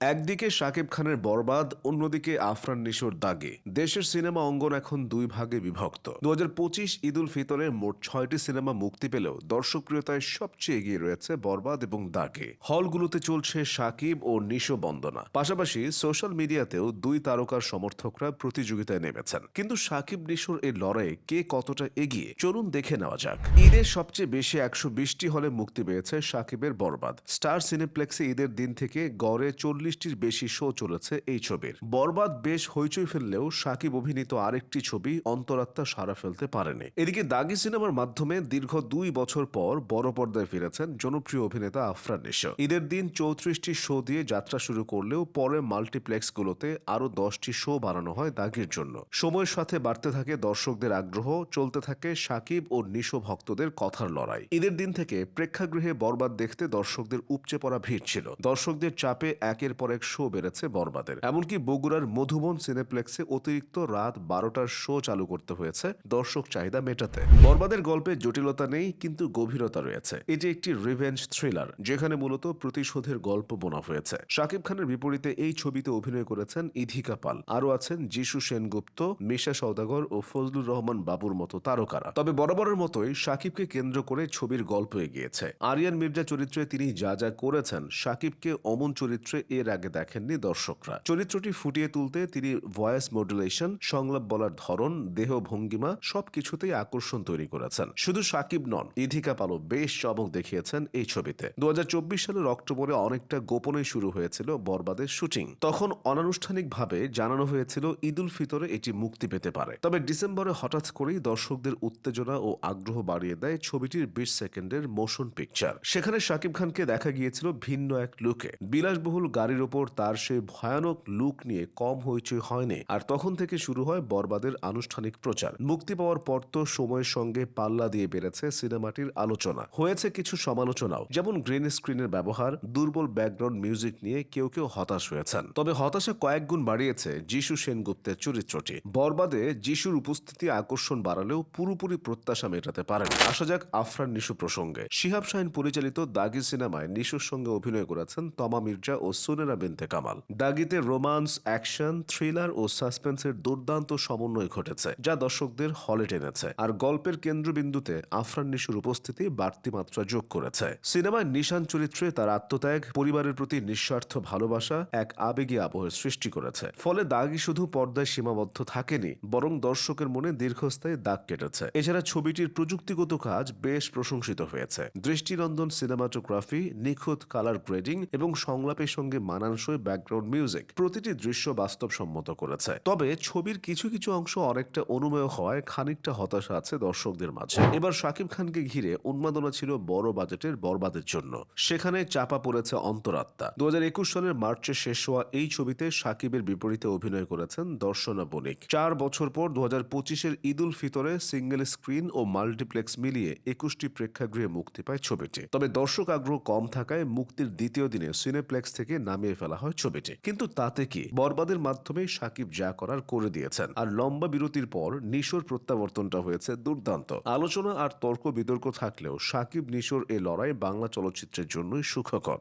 একদিকে শাকিব খানের বরবাদ, অন্যদিকে আফরান নিশোর দাগে। দেশের সিনেমা অঙ্গন এখন দুই ভাগে বিভক্ত। দু হাজার পঁচিশ ফিতরে মোট ছয়টি সিনেমা মুক্তি পেলেও দর্শকপ্রিয়তায় সবচেয়ে এগিয়ে রয়েছে বরবাদ এবং দাগে। হলগুলোতে চলছে শাকিব ও নিশো বন্দনা। পাশাপাশি সোশ্যাল মিডিয়াতেও দুই তারকার সমর্থকরা প্রতিযোগিতায় নেমেছেন। কিন্তু শাকিব নিশোর এই লড়াইয়ে কে কতটা এগিয়ে, চলুন দেখে নেওয়া যাক। ঈদের সবচেয়ে বেশি একশো বিশটি হলে মুক্তি পেয়েছে শাকিবের বরবাদ। স্টার সিনেপ্লেক্সে ঈদের দিন থেকে গড়ে চল্লিশটির বেশি শো চলেছে এই ছবির। বরবাদ বেশ হইচই ফেললেও শাকিব অভিনীত আরেকটি ছবি অন্তরাত্মা সারা ফেলতে পারেনি। এদিকে দাগি সিনেমার মাধ্যমে দীর্ঘ দুই বছর পর বড় পর্দায় ফিরেছেন জনপ্রিয় অভিনেতা আফরান নিশো। ঈদের দিন চৌত্রিশটি শো দিয়ে যাত্রা শুরু করলেও পরে মাল্টিপ্লেক্সগুলোতে আরও দশটি শো বানানো হয় দাগির জন্য। সময়ের সাথে বাড়তে থাকে দর্শকদের আগ্রহ, চলতে থাকে সাকিব ও নিশো ভক্তদের কথার লড়াই। ঈদের দিন থেকে প্রেক্ষাগৃহে বরবাদ দেখতে দর্শকদের উপচে পড়া ভিড় ছিল। দর্শকদের চাপে একের পর এক শো বেড়েছে বরবাদের। এমনকি বগুড়ার মধুবন সিনেপ্লেক্সে অতিরিক্ত রাত বারোটার শো চালু করতে হয়েছে দর্শক চাহিদা মেটাতে। বরবাদের গল্পে জটিলতা নেই, কিন্তু গভীরতা রয়েছে। এটি একটি রিভেঞ্জ থ্রিলার যেখানে মূলত প্রতিশোধের গল্প বোনা হয়েছে। শাকিব খানের বিপরীতে এই ছবিতে অভিনয় করেছেন ইধিকা পাল। আরও আছেন যিশু সেনগুপ্ত, মিশা সওদাগর ও ফজলুর রহমান বাবুর মতো তারকারা। তবে বরাবরের মতোই শাকিবকে কেন্দ্র করে ছবির গল্প এগিয়েছে। আরিয়ান মির্জা চরিত্রে তিনি যা যা করেছেন, শাকিবকে অমন চরিত্রে এর আগে দেখেননি দর্শকরা। চরিত্রটি ফুটিয়ে তুলতে তিনি ভয়েস মডুলেশন, সংলাপ বলার ধরন, দেহ ভঙ্গিমা সবকিছুতেই আকর্ষণ তৈরি করেছেন। শুধু শাকিব নন, ইধিকা পালও বেশ চমক দেখিয়েছেন এই ছবিতে। দুই হাজার চব্বিশ সালের অক্টোবরে অনেকটা গোপনে শুরু হয়েছিল বরবাদের শুটিং। তখন অনানুষ্ঠানিকভাবে জানানো হয়েছিল ঈদুল ফিতরে এটি মুক্তি পেতে পারে। তবে ডিসেম্বরে হঠাৎ করেই দর্শকদের উত্তেজনা ও আগ্রহ বাড়িয়ে দেয় ছবিটির বিশ সেকেন্ডের মোশন পিকচার। সেখানে শাকিব খানকে দেখা গিয়েছিল ভিন্ন এক লুকে। বিলাসবহুল গাড়ির ওপর তার সেই ভয়ানক লুক নিয়ে কম হইচই হয়নি। আর তখন থেকে শুরু হয় বরবাদের আনুষ্ঠানিক প্রচার। মুক্তি পাওয়ার পর তো সময়ের সঙ্গে পাল্লা দিয়ে বেড়েছে সিনেমাটির আলোচনা। হয়েছে কিছু সমালোচনাও, যেমন গ্রিন স্ক্রিনের ব্যবহার, দুর্বল ব্যাকগ্রাউন্ড মিউজিক নিয়ে কেউ কেউ হতাশ হয়েছেন। তবে হতাশা কয়েক গুণ বাড়িয়েছে যিশু সেনগুপ্তের চরিত্রটি। বরবাদে যিশুর উপস্থিতি আকর্ষণ বাড়ালেও পুরোপুরি প্রত্যাশা মেটাতে পারেন। আসা যাক আফরান নিশু প্রসঙ্গে। শিহাব শাহিন পরিচালিত দাগি সিনেমায় নিশুর সঙ্গে অভিনয় করেছেন তমা মির্জা ও সুনেরা বিনতে কামাল। দাগিতে রোমান্স, অ্যাকশন, থ্রিলার ও সাসপেন্সের দুর্দান্ত সমন্বয় ঘটেছে, যা দর্শকদের হলে টেনেছে। আর গল্পের কেন্দ্রবিন্দুতে আফরান নিশুর উপস্থিতি বাড়তি মাত্রা যোগ করেছে। সিনেমায় নিশান চরিত্রে তার আত্মত্যাগ, পরিবারের প্রতি নিঃস্বার্থ ভালোবাসা এক আবেগী আবহের সৃষ্টি করেছে। ফলে দাগি শুধু পর্দায় সীমাবদ্ধ থাকেনি, বরং দর্শকের মনে দীর্ঘস্থায়ী দাগ কেটেছে। এছাড়া ছবিটির প্রযুক্তিগত কাজ বেশ প্রশংসিত হয়েছে। দৃষ্টিনন্দন সিনেমাটোগ্রাফি, নিখুঁত কালার গ্রেডিং এবং সংলাপের সঙ্গে মানানসই ব্যাকগ্রাউন্ড মিউজিক প্রতিটি দৃশ্য বাস্তবসম্মত করেছে। তবে ছবির কিছু কিছু অংশ অনেকটা অনুমেয় হওয়ায় খানিকটা হতাশা আছে দর্শকদের মাঝে। এবার শাকিব খানকে ঘিরে উন্মাদনা ছিল বড় বাজেটের বরবাদের জন্য। সেখানে চাপা পড়েছে অন্তরাত্মা। দু সালের মার্চে শেষ হওয়া এই ছবিতে শাকিবের বিপরীতে অভিনয় করেছেন দর্শনা বণিক। চার বছর পর দু হাজার পঁচিশের ঈদ উল ফিতরে সিঙ্গেল স্ক্রিন ও মাল্টিপ্লেক্স মিলিয়ে একুশটি প্রেক্ষাগৃহে মুক্তি পায় ছবিটি। তবে দর্শক আগ্রহ কম থাকায় মুক্তির দ্বিতীয় দিনে সিনেপ্লেক্স থেকে নামিয়ে ফেলা হয় ছবিটি। কিন্তু তাতে কি? বরবাদের মাধ্যমে সাকিব যা করার করে দিয়েছেন। আর লম্বা বিরতির পর নিশোর প্রত্যাবর্তনটা হয়েছে দুর্দান্ত। আলোচনা আর তর্ক বিতর্ক থাকলেও সাকিব নিশোর এ লড়াই বাংলা চলচ্চিত্রের জন্যই সুখকর।